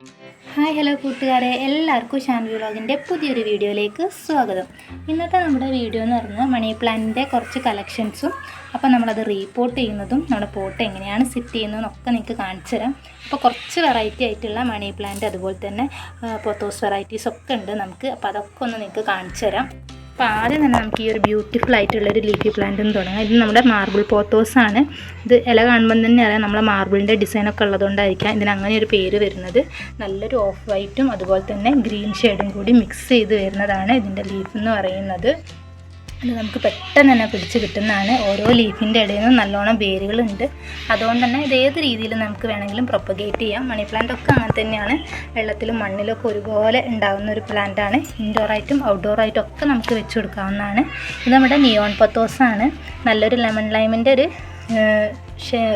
Hi hello കൂട്ടുകാരെ. എല്ലാവർക്കും ഷാൻവി വ്ളോഗിന്റെ പുതിയൊരു വീഡിയോയിലേക്ക് സ്വാഗതം. ഇന്നത്തെ നമ്മുടെ വീഡിയോ എന്ന് പറയുന്നത് മണി പ്ലാന്റിന്റെ കുറച്ച് കളക്ഷൻസും അപ്പോൾ നമ്മളത് റീപോർട്ട് ചെയ്യുന്നതും നമ്മുടെ പോട്ട് എങ്ങനെയാണ് സെറ്റ് ചെയ്യുന്നതെന്നൊക്കെ നിങ്ങൾക്ക് കാണിച്ചു തരാം. അപ്പോൾ കുറച്ച് വെറൈറ്റി ആയിട്ടുള്ള മണി പ്ലാന്റ് അതുപോലെ തന്നെ പൊത്തോസ് വെറൈറ്റീസ് ഒക്കെ ഉണ്ട് നമുക്ക്. അപ്പോൾ അതൊക്കെ ഒന്ന് നിങ്ങൾക്ക് കാണിച്ചു തരാം. അപ്പോൾ ആദ്യം തന്നെ നമുക്ക് ഈ ഒരു ബ്യൂട്ടിഫുൾ ആയിട്ടുള്ളൊരു ലീഫി പ്ലാന്റ് എന്ന് തുടങ്ങാം. ഇത് നമ്മുടെ മാർബിൾ പോത്തോസ് ആണ്. ഇത് ഇല കാണുമ്പോൾ തന്നെ അറിയാം നമ്മളെ മാർബിളിന്റെ ഡിസൈനൊക്കെ ഉള്ളതുകൊണ്ടായിരിക്കാം ഇതിന് അങ്ങനെ ഒരു പേര് വരുന്നത്. നല്ലൊരു ഓഫ് വൈറ്റും അതുപോലെ തന്നെ ഗ്രീൻ ഷെയ്ഡും കൂടി മിക്സ് ചെയ്ത് വരുന്നതാണ് ഇതിന്റെ ലീഫ് എന്ന് പറയുന്നത്. അത് നമുക്ക് പെട്ടെന്ന് തന്നെ പിടിച്ച് കിട്ടുന്നതാണ്. ഓരോ ലീഫിന്റെ ഇടയിൽ നിന്നും നല്ലോണം വേരുകളുണ്ട്. അതുകൊണ്ട് തന്നെ ഇത് ഏത് രീതിയിൽ നമുക്ക് വേണമെങ്കിലും പ്രൊപ്പഗേറ്റ് ചെയ്യാം. മണി പ്ലാന്റ് ഒക്കെ അങ്ങനെ തന്നെയാണ്. വെള്ളത്തിലും മണ്ണിലൊക്കെ ഒരുപോലെ ഉണ്ടാകുന്ന ഒരു പ്ലാന്റാണ് ഇൻഡോറായിട്ടും ഔട്ട്ഡോറായിട്ടും ഒക്കെ നമുക്ക് വെച്ച് കൊടുക്കാവുന്നതാണ്. ഇത് നമ്മുടെ നിയോൺ പത്തോസാണ് നല്ലൊരു ലെമൺ ലൈമിന്റെ ഒരു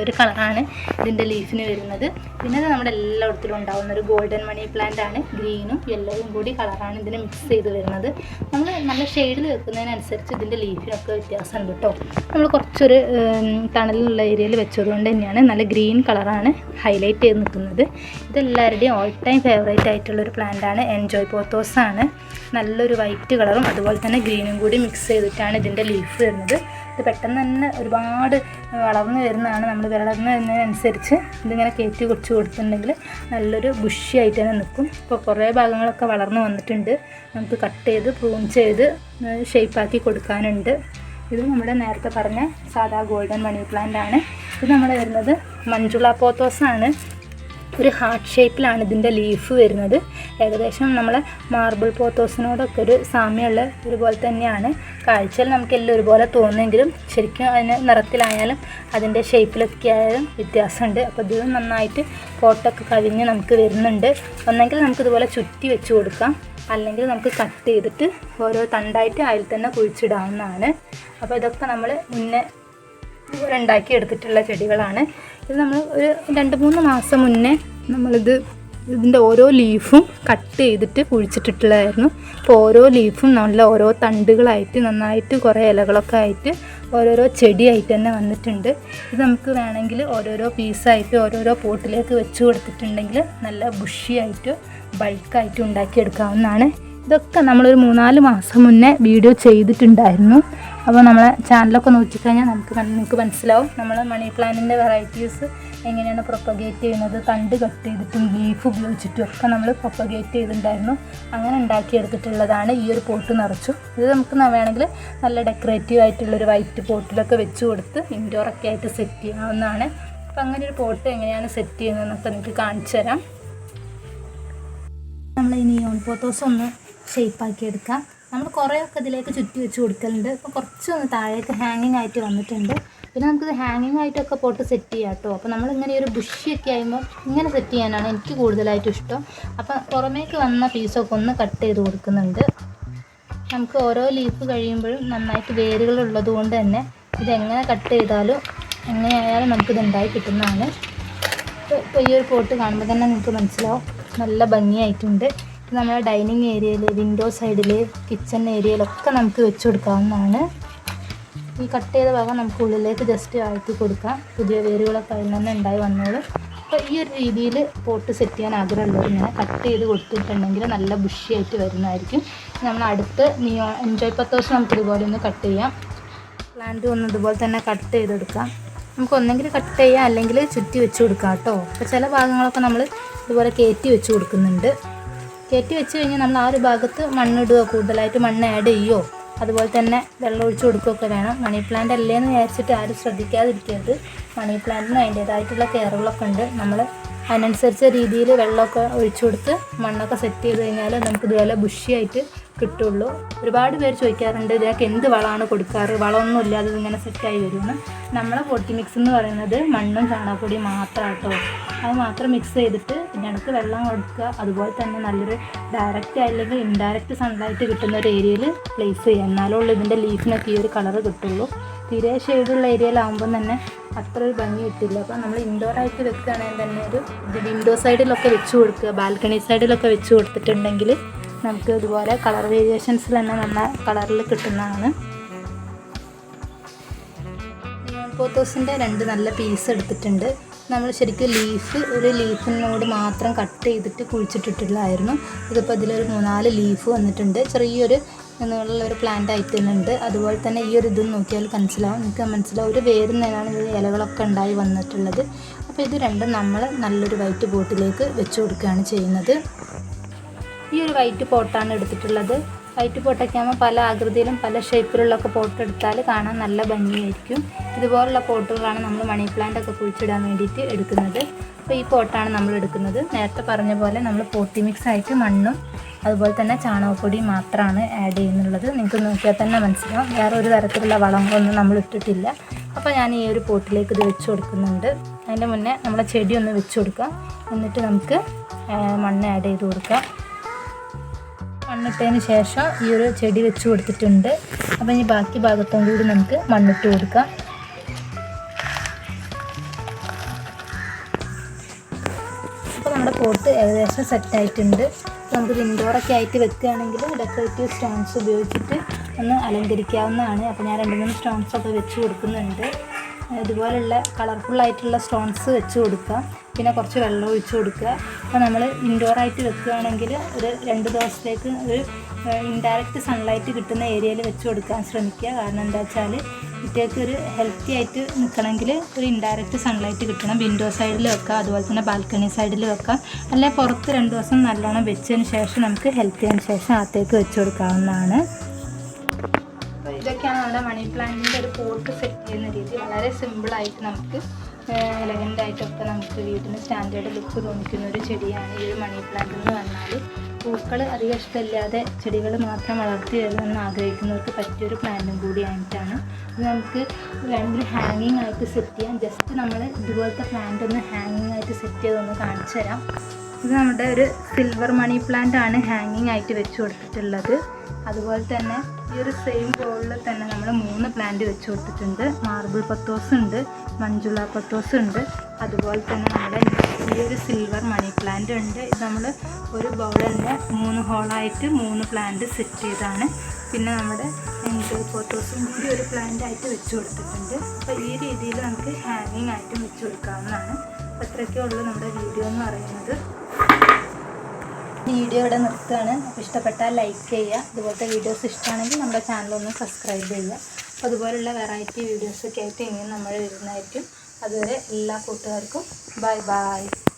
ഒരു കളറാണ് ഇതിന്റെ ലീഫിന് വരുന്നത്. പിന്നെ ഇത് നമ്മുടെ എല്ലായിടത്തിലും ഉണ്ടാകുന്ന ഒരു ഗോൾഡൻ മണി പ്ലാന്റ് ആണ്. ഗ്രീനും യെല്ലോയും കൂടി കളറാണ് ഇതിന് മിക്സ് ചെയ്ത് വരുന്നത്. നമ്മൾ നല്ല ഷെയ്ഡിൽ വെക്കുന്നതിനനുസരിച്ച് ഇതിന്റെ ലീഫിനൊക്കെ വ്യത്യാസമുണ്ട് കേട്ടോ നമ്മൾ കുറച്ചൊരു തണലുള്ള ഏരിയയിൽ വെച്ചതുകൊണ്ട് തന്നെയാണ് നല്ല ഗ്രീൻ കളറാണ് ഹൈലൈറ്റ് ചെയ്ത് നിൽക്കുന്നത്. ഇതെല്ലാവരുടെയും ഓൾ ടൈം ഫേവറേറ്റ് പ്ലാന്റ് ആണ് എൻജോയ് പോത്തോസാണ് നല്ലൊരു വൈറ്റ് കളറും അതുപോലെ തന്നെ ഗ്രീനും കൂടി മിക്സ് ചെയ്തിട്ടാണ് ഇതിന്റെ ലീഫ് വരുന്നത്. ഇത് പെട്ടെന്ന് തന്നെ ഒരുപാട് വളർന്നു വരുന്നതാണ് നമ്മൾ വളർന്നു വരുന്നതിനനുസരിച്ച് ഇതിങ്ങനെ കയറ്റി കുറച്ച് കൊടുത്തിട്ടുണ്ടെങ്കിൽ നല്ലൊരു ബുഷി ആയിട്ട് തന്നെ നിൽക്കും. ഇപ്പോൾ കുറേ ഭാഗങ്ങളൊക്കെ വളർന്നു വന്നിട്ടുണ്ട്. നമുക്ക് കട്ട് ചെയ്ത് പ്രൂൺ ചെയ്ത് ഷേപ്പാക്കി കൊടുക്കാനുണ്ട്. ഇത് നമ്മുടെ നേരത്തെ പറഞ്ഞ സാധാ ഗോൾഡൻ മണി പ്ലാന്റ് ആണ്. ഇത് നമ്മൾ വരുന്നത് മഞ്ജുള പോത്തോസാണ് ഒരു ഹാർട്ട് ഷേപ്പിലാണ് ഇതിന്റെ ലീഫ് വരുന്നത്. ഏകദേശം നമ്മളെ മാർബിൾ പോത്തോസിനോടൊക്കെ ഒരു സാമ്യമുള്ള ഒരുപോലെ തന്നെയാണ്. കാഴ്ചയിൽ നമുക്ക് എല്ലാം ഒരുപോലെ തോന്നുമെങ്കിലും ശരിക്കും അതിന് നിറത്തിലായാലും അതിന്റെ ഷേപ്പിലൊക്കെ ആയാലും വ്യത്യാസമുണ്ട്. അപ്പോൾ ഇത് നന്നായിട്ട് പോട്ടൊക്കെ കഴിഞ്ഞ് നമുക്ക് വരുന്നുണ്ട്. ഒന്നെങ്കിൽ നമുക്കിതുപോലെ ചുറ്റി വെച്ച് കൊടുക്കാം. അല്ലെങ്കിൽ നമുക്ക് കട്ട് ചെയ്തിട്ട് ഓരോ തണ്ടായിട്ട് അതിൽ തന്നെ കുഴിച്ചിടാവുന്നതാണ്. അപ്പോൾ ഇതൊക്കെ നമ്മൾ മുന്നേ ഉണ്ടാക്കി എടുത്തിട്ടുള്ള ചെടികളാണ്. ഇത് നമ്മൾ ഒരു രണ്ട് മൂന്ന് മാസം മുന്നേ നമ്മളിത് ഇതിന്റെ ഓരോ ലീഫും കട്ട് ചെയ്തിട്ട് കുഴിച്ചിട്ടിട്ടുള്ളതായിരുന്നു. അപ്പോൾ ഓരോ ലീഫും നല്ല ഓരോ തണ്ടുകളായിട്ട് നന്നായിട്ട് കുറേ ഇലകളൊക്കെ ആയിട്ട് ഓരോരോ ചെടിയായിട്ട് തന്നെ വന്നിട്ടുണ്ട്. ഇത് നമുക്ക് വേണമെങ്കിൽ ഓരോരോ പീസായിട്ട് ഓരോരോ പോട്ടിലേക്ക് വെച്ച് കൊടുത്തിട്ടുണ്ടെങ്കിൽ നല്ല ബുഷിയായിട്ട് ബൾക്കായിട്ട് ഉണ്ടാക്കിയെടുക്കാവുന്നതാണ്. ഇതൊക്കെ നമ്മളൊരു മൂന്നാൽ മാസം മുന്നേ വീഡിയോ ചെയ്തിട്ടുണ്ടായിരുന്നു. അപ്പോൾ നമ്മളെ ചാനലൊക്കെ നോക്കിക്കഴിഞ്ഞാൽ നമുക്ക് നമുക്ക് മനസ്സിലാവും. നമ്മൾ മണി പ്ലാന്റിന്റെ വെറൈറ്റീസ് എങ്ങനെയാണ് പ്രൊപ്പഗേറ്റ് ചെയ്യുന്നത് തണ്ട് കട്ട് ചെയ്തിട്ടും ലീഫ് ഉപയോഗിച്ചിട്ടും ഒക്കെ നമ്മൾ പ്രൊപ്പഗേറ്റ് ചെയ്തിട്ടുണ്ടായിരുന്നു. അങ്ങനെ ഉണ്ടാക്കിയെടുത്തിട്ടുള്ളതാണ് ഈ ഒരു പോട്ട് നിറച്ചു. ഇത് നമുക്ക് വേണമെങ്കിൽ നല്ല ഡെക്കറേറ്റീവ് ആയിട്ടുള്ളൊരു വൈറ്റ് പോട്ടിലൊക്കെ വെച്ച് കൊടുത്ത് ഇൻഡോറൊക്കെ ആയിട്ട് സെറ്റ് ചെയ്യാവുന്നതാണ്. അപ്പോൾ അങ്ങനെ ഒരു പോട്ട് എങ്ങനെയാണ് സെറ്റ് ചെയ്യുന്നതെന്നൊക്കെ നിങ്ങൾക്ക് കാണിച്ചു തരാം നമ്മൾ ഈ നിയോൺ പോത്തോസ് ഒന്ന് ഷേപ്പാക്കി എടുക്കാം. നമ്മൾ കുറേയൊക്കെ ഇതിലേക്ക് ചുറ്റി വെച്ച് കൊടുക്കലുണ്ട്. അപ്പോൾ കുറച്ചൊന്ന് താഴേക്ക് ഹാങ്ങിങ് ആയിട്ട് വന്നിട്ടുണ്ട്. പിന്നെ നമുക്കിത് ഹാങ്ങിങ് ആയിട്ടൊക്കെ പോട്ട് സെറ്റ് ചെയ്യാം കേട്ടോ അപ്പോൾ നമ്മളിങ്ങനെ ഒരു ബുഷിയൊക്കെ ആകുമ്പോൾ ഇങ്ങനെ സെറ്റ് ചെയ്യാനാണ് എനിക്ക് കൂടുതലായിട്ടും ഇഷ്ടം. അപ്പോൾ പുറമേക്ക് വന്ന പീസൊക്കെ ഒന്ന് കട്ട് ചെയ്ത് കൊടുക്കുന്നുണ്ട്. നമുക്ക് ഓരോ ലീഫ് കഴിയുമ്പോഴും നന്നായിട്ട് വേരുകൾ ഉള്ളത് കൊണ്ട് തന്നെ ഇതെങ്ങനെ കട്ട് ചെയ്താലും എങ്ങനെയായാലും നമുക്കിത് ഉണ്ടായി കിട്ടുന്നതാണ്. ഇപ്പോൾ ഈ ഒരു പോട്ട് കാണുമ്പോൾ തന്നെ നിങ്ങൾക്ക് മനസ്സിലാവും. നല്ല ഭംഗിയായിട്ടുണ്ട്. നമ്മുടെ ഡൈനിങ് ഏരിയയിൽ വിൻഡോ സൈഡിൽ കിച്ചൺ ഏരിയയിലൊക്കെ നമുക്ക് വെച്ച് കൊടുക്കാവുന്നതാണ്. ഈ കട്ട് ചെയ്ത ഭാഗം നമുക്ക് ഉള്ളിലേക്ക് ജസ്റ്റ് ആഴ്ത്തി കൊടുക്കാം. പുതിയ വേരുകളൊക്കെ അതിൽ തന്നെ ഉണ്ടായി വന്നോളും. അപ്പോൾ ഈ ഒരു രീതിയിൽ പോട്ട് സെറ്റ് ചെയ്യാൻ ആഗ്രഹമുള്ളവർ ഇങ്ങനെ കട്ട് ചെയ്ത് കൊടുത്തിട്ടുണ്ടെങ്കിൽ നല്ല ബുഷിയായിട്ട് വരുന്നതായിരിക്കും. നമ്മൾ അടുത്ത് നിയോ എൻജോയ് പത്തോസ് നമുക്ക് ഇതുപോലെ ഒന്ന് കട്ട് ചെയ്യാം. പ്ലാന്റ് ഒന്ന് ഇതുപോലെ തന്നെ കട്ട് ചെയ്തെടുക്കാം. നമുക്ക് ഒന്നെങ്കിൽ കട്ട് ചെയ്യാം അല്ലെങ്കിൽ ചുറ്റി വെച്ച് കൊടുക്കാം കേട്ടോ. അപ്പോൾ ചില ഭാഗങ്ങളൊക്കെ നമ്മൾ ഇതുപോലെ കയറ്റി വെച്ച് കൊടുക്കുന്നുണ്ട്. കയറ്റി വെച്ച് കഴിഞ്ഞാൽ നമ്മൾ ആ ഒരു ഭാഗത്ത് മണ്ണിടുകയോ കൂടുതലായിട്ട് മണ്ണ് ആഡ് ചെയ്യുമോ അതുപോലെ തന്നെ വെള്ളം ഒഴിച്ച് കൊടുക്കുകയൊക്കെ വേണം. മണി പ്ലാന്റ് അല്ലേന്ന് വിചാരിച്ചിട്ട് ആരും ശ്രദ്ധിക്കാതിരിക്കരുത്. മണി പ്ലാന്റിന് അതിന്റേതായിട്ടുള്ള കെയറുകളൊക്കെ ഉണ്ട്. നമ്മൾ അതിനനുസരിച്ച രീതിയിൽ വെള്ളമൊക്കെ ഒഴിച്ചു കൊടുത്ത് മണ്ണൊക്കെ സെറ്റ് ചെയ്ത് കഴിഞ്ഞാൽ നമുക്ക് ഇതുപോലെ ബുഷിയായിട്ട് കിട്ടുള്ളൂ. ഒരുപാട് പേര് ചോദിക്കാറുണ്ട് ഇതിനൊക്കെ എന്ത് വളമാണ് കൊടുക്കാറ്? വളമൊന്നും ഇല്ലാതെ ഇങ്ങനെ സെറ്റായി വരുമെന്ന്. നമ്മളെ പൊട്ടി മിക്സ് എന്ന് പറയുന്നത് മണ്ണും ചാണകപ്പൊടിയും മാത്രം കേട്ടോ അത് മാത്രം മിക്സ് ചെയ്തിട്ട് പിന്നെ ഇതിനകത്ത് വെള്ളം കൊടുക്കുക അതുപോലെ തന്നെ നല്ലൊരു ഡയറക്റ്റ് അല്ലെങ്കിൽ ഇൻഡയറക്റ്റ് സൺലൈറ്റ് കിട്ടുന്ന ഒരു ഏരിയയിൽ പ്ലേസ് ചെയ്യുക. എന്നാലേ ഉള്ളൂ ഇതിന്റെ ലീഫിനൊക്കെ ഈ ഒരു കളറ് കിട്ടുള്ളൂ. തീരെ ഷെയ്ഡുള്ള ഏരിയയിലാവുമ്പം തന്നെ അത്ര ഒരു ഭംഗി കിട്ടില്ല. അപ്പോൾ നമ്മൾ ഇൻഡോർ ആയിട്ട് വെക്കുകയാണെങ്കിൽ തന്നെ ഒരു വിൻഡോ സൈഡിലൊക്കെ വെച്ച് കൊടുക്കുക. ബാൽക്കണി സൈഡിലൊക്കെ വെച്ച് കൊടുത്തിട്ടുണ്ടെങ്കിൽ നമുക്ക് ഇതുപോലെ കളർ വേരിയേഷൻസിൽ തന്നെ നല്ല കളറിൽ കിട്ടുന്നതാണ്. പോത്തോസിന്റെ രണ്ട് നല്ല പീസ് എടുത്തിട്ടുണ്ട്. നമ്മൾ ശരിക്കും ലീഫ് ഒരു ലീഫിനോട് മാത്രം കട്ട് ചെയ്തിട്ട് കുഴിച്ചിട്ടിട്ടുള്ളതായിരുന്നു. ഇതിപ്പോൾ ഇതിലൊരു മൂന്നാൽ ലീഫ് വന്നിട്ടുണ്ട്. ചെറിയൊരു എന്നുള്ള ഒരു പ്ലാന്റ് ആയിട്ടുണ്ട് അതുപോലെ തന്നെ ഈ ഒരു ഇത് നോക്കിയാൽ മനസ്സിലാവും. നിങ്ങൾക്ക് മനസ്സിലാവും. ഒരു വേരിൽ നിന്നാണ് ഈ ഇലകളൊക്കെ ഉണ്ടായി വന്നിട്ടുള്ളത്. അപ്പോൾ ഇത് രണ്ടും നമ്മൾ നല്ലൊരു വൈറ്റ് പോട്ടിലേക്ക് വെച്ച് കൊടുക്കുകയാണ് ചെയ്യുന്നത്. ഈ ഒരു വൈറ്റ് പോട്ടാണ് എടുത്തിട്ടുള്ളത്. വൈറ്റ് പോട്ടൊക്കെ പല ആകൃതിയിലും പല ഷേപ്പിലുള്ളൊക്കെ പോട്ട് എടുത്താൽ കാണാൻ നല്ല ഭംഗിയായിരിക്കും. ഇതുപോലുള്ള പോട്ടുകളാണ് നമ്മൾ മണി പ്ലാന്റ് ഒക്കെ കുഴിച്ചിടാൻ വേണ്ടിയിട്ട് എടുക്കുന്നത്. അപ്പോൾ ഈ പോട്ടാണ് നമ്മൾ എടുക്കുന്നത്. നേരത്തെ പറഞ്ഞ പോലെ നമ്മൾ പോട്ടി മിക്സ് ആയിട്ട് മണ്ണും അതുപോലെ തന്നെ ചാണകപ്പൊടിയും മാത്രമാണ് ആഡ് ചെയ്യുന്നുള്ളത്. നിങ്ങൾക്ക് നോക്കിയാൽ തന്നെ മനസ്സിലാവും. വേറെ ഒരു തരത്തിലുള്ള വളങ്ങളൊന്നും നമ്മൾ ഇട്ടിട്ടില്ല. അപ്പോൾ ഞാൻ ഈ ഒരു പോട്ടിലേക്ക് ഇത് വെച്ച് കൊടുക്കുന്നുണ്ട്. അതിന്റെ മുന്നേ നമ്മളെ ചെടി ഒന്ന് വെച്ച് കൊടുക്കാം. എന്നിട്ട് നമുക്ക് മണ്ണ് ആഡ് ചെയ്ത് കൊടുക്കാം. മണ്ണിട്ടതിന് ശേഷം ഈ ഒരു ചെടി വെച്ച് കൊടുത്തിട്ടുണ്ട്. അപ്പോൾ ഇനി ബാക്കി ഭാഗത്തും കൂടി നമുക്ക് മണ്ണിട്ട് കൊടുക്കാം. അപ്പോൾ നമ്മുടെ പോട്ട് ഏകദേശം സെറ്റായിട്ടുണ്ട് നമുക്ക് ഇൻഡോറൊക്കെ ആയിട്ട് വെക്കുകയാണെങ്കിൽ ഡെക്കറേറ്റീവ് സ്റ്റോൺസ് ഉപയോഗിച്ചിട്ട് ഒന്ന് അലങ്കരിക്കാവുന്നതാണ്. അപ്പോൾ ഞാൻ രണ്ട് മൂന്ന് സ്റ്റോൺസൊക്കെ വെച്ച് കൊടുക്കുന്നുണ്ട്. ഇതുപോലുള്ള കളർഫുള്ളായിട്ടുള്ള സ്റ്റോൺസ് വെച്ച് കൊടുക്കുക. പിന്നെ കുറച്ച് വെള്ളം ഒഴിച്ച് കൊടുക്കുക. അപ്പോൾ നമ്മൾ ഇൻഡോറായിട്ട് വെക്കുകയാണെങ്കിൽ ഒരു രണ്ട് ദിവസത്തേക്ക് ഒരു ഇൻഡയറക്റ്റ് സൺലൈറ്റ് കിട്ടുന്ന ഏരിയയിൽ വെച്ച് കൊടുക്കാൻ ശ്രമിക്കുക. കാരണം എന്താ വെച്ചാൽ കുട്ടികൾക്ക് ഒരു ഹെൽത്തി ആയിട്ട് നിൽക്കണമെങ്കിൽ ഒരു ഇൻഡയറക്റ്റ് സൺലൈറ്റ് കിട്ടണം. വിൻഡോ സൈഡിൽ വെക്കുക അതുപോലെ തന്നെ ബാൽക്കണി സൈഡിൽ വെക്കാം അല്ലെങ്കിൽ പുറത്ത് രണ്ട് ദിവസം നല്ലോണം വെച്ചതിന് ശേഷം നമുക്ക് ഹെൽത്തി ആയതിനു ശേഷം അകത്തേക്ക് വെച്ച് കൊടുക്കാവുന്നതാണ്. ഇതൊക്കെയാണ് നമ്മുടെ മണി പ്ലാന്റിന്റെ ഒരു പോട്ട് സെറ്റ് ചെയ്യുന്ന രീതി. വളരെ സിമ്പിളായിട്ട് നമുക്ക് എലഗന്റ് ആയിട്ടൊക്കെ നമുക്ക് വീടിന് സ്റ്റാൻഡേർഡ് ലുക്ക് തോന്നിക്കുന്ന ഒരു ചെടിയാണ് ഈ ഒരു മണി പ്ലാന്റ് എന്ന് പറഞ്ഞാൽ പൂക്കൾ അധികം ഇഷ്ടമില്ലാതെ ചെടികൾ മാത്രം വളർത്തി വരുമെന്ന് ആഗ്രഹിക്കുന്നവർക്ക് പറ്റിയൊരു പ്ലാന്റും കൂടിയായിട്ടാണ് ഇത് നമുക്ക് വേണമെങ്കിൽ ഹാങ്ങിങ് ആയിട്ട് സെറ്റ് ചെയ്യാം. ജസ്റ്റ് നമ്മൾ ഇതുപോലത്തെ പ്ലാന്റ് ഒന്ന് ഹാങ്ങിങ് ആയിട്ട് സെറ്റ് ചെയ്തൊന്ന് കാണിച്ചു തരാം. ഇത് നമ്മുടെ ഒരു സിൽവർ മണി പ്ലാന്റ് ആണ് ഹാങ്ങിങ് ആയിട്ട് വെച്ച് കൊടുത്തിട്ടുള്ളത്. അതുപോലെ തന്നെ ഈ ഒരു സെയിം ബോളിൽ തന്നെ നമ്മൾ മൂന്ന് പ്ലാന്റ് വെച്ച് കൊടുത്തിട്ടുണ്ട്. മാർബിൾ പത്തോസ് ഉണ്ട് മഞ്ജുള പത്തോസ് ഉണ്ട്. അതുപോലെ തന്നെ നമ്മുടെ ഈ ഒരു സിൽവർ മണി പ്ലാന്റ് ഉണ്ട്. ഇത് നമ്മൾ ഒരു ബൗൾ തന്നെ മൂന്ന് ഹോളായിട്ട് മൂന്ന് പ്ലാന്റ് സെറ്റ് ചെയ്താണ്. പിന്നെ നമ്മുടെ എൻജോയ് ഫോട്ടോസും കൂടി ഒരു പ്ലാന്റ് ആയിട്ട് വെച്ച് കൊടുത്തിട്ടുണ്ട്. അപ്പോൾ ഈ രീതിയിൽ നമുക്ക് ഹാങ്ങിങ് ആയിട്ടും വെച്ച് കൊടുക്കാവുന്നതാണ്. അപ്പോൾ ഉള്ളൂ നമ്മുടെ വീഡിയോ എന്ന് പറയുന്നത്. വീഡിയോ ഇവിടെ നിർത്തുകയാണ്. അപ്പോൾ ഇഷ്ടപ്പെട്ടാൽ ലൈക്ക് ചെയ്യുക. ഇതുപോലത്തെ വീഡിയോസ് ഇഷ്ടമാണെങ്കിൽ നമ്മുടെ ചാനൽ ഒന്ന് സബ്സ്ക്രൈബ് ചെയ്യുക. അപ്പോൾ അതുപോലുള്ള വെറൈറ്റി വീഡിയോസൊക്കെ ആയിട്ട് ഇനിയും നമ്മൾ വരുന്നതായിരിക്കും. അതുവരെ എല്ലാ കൂട്ടുകാർക്കും ബൈ ബൈ